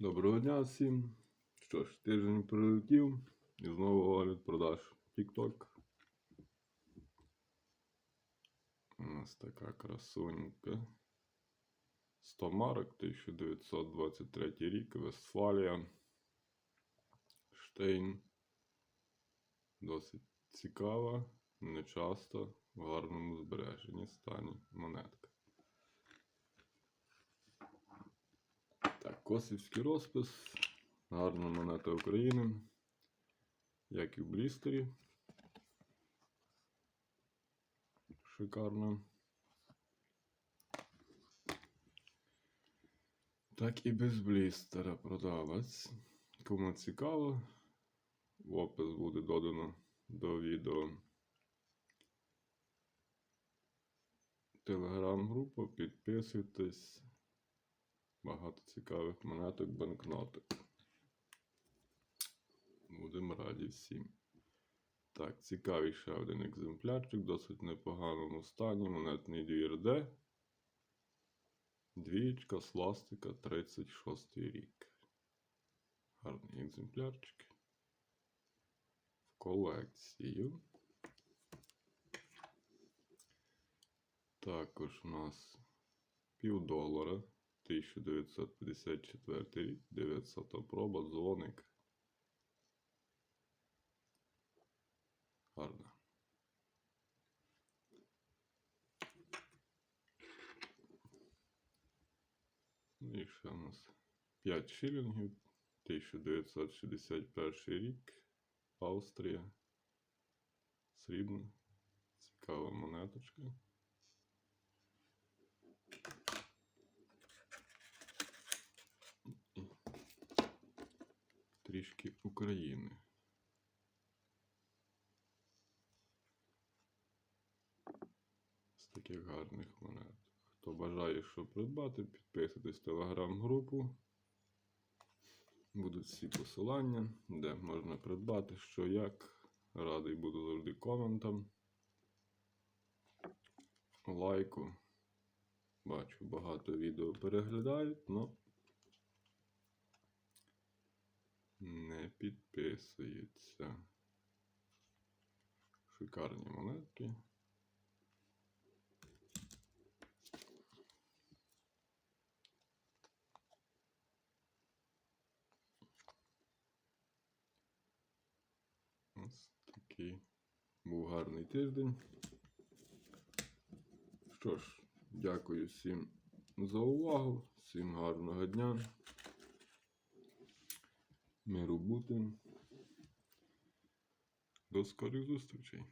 Доброго дня всім. Що ж, тиждень прилетів і знову огляд продаж TikTok. У нас така красунька. 100 марок, 1923 рік, Вестфалія. Штейн. Досить цікава, не часто, в гарному збереженні стані монетка. Так, косівський розпис. Гарна монета України. Як і в блістері. Шикарно. Так і без блістера продавець. Кому цікаво, в опис буде додано до відео телеграм-групу. Підписуйтесь. Багато цікавих монеток, банкноток. Будемо раді всім. Так, цікавий ще один екземплярчик, досить непоганому стані. Монетний двір Д. Двічка, сластика, 36 рік. Гарний екземплярчик. В колекцію. Також у нас півдолара. 1954 рік, 900 проба, дзвоник. Гарно. Ну ще у нас 5 шилінгів, 1961 рік, Австрія. Срібна, цікава монеточка. Трішки України. З таких гарних монет. Хто бажає що придбати, підписуйтесь в телеграм-групу. Будуть всі посилання, де можна придбати, що як. Радий буду завжди коментам. Лайку. Бачу, багато відео переглядають, але не підписується. Шикарні монетки. Ось такий був гарний тиждень. Що ж, дякую всім за увагу, всім гарного дня. Миру бути. До скорих зустрічей.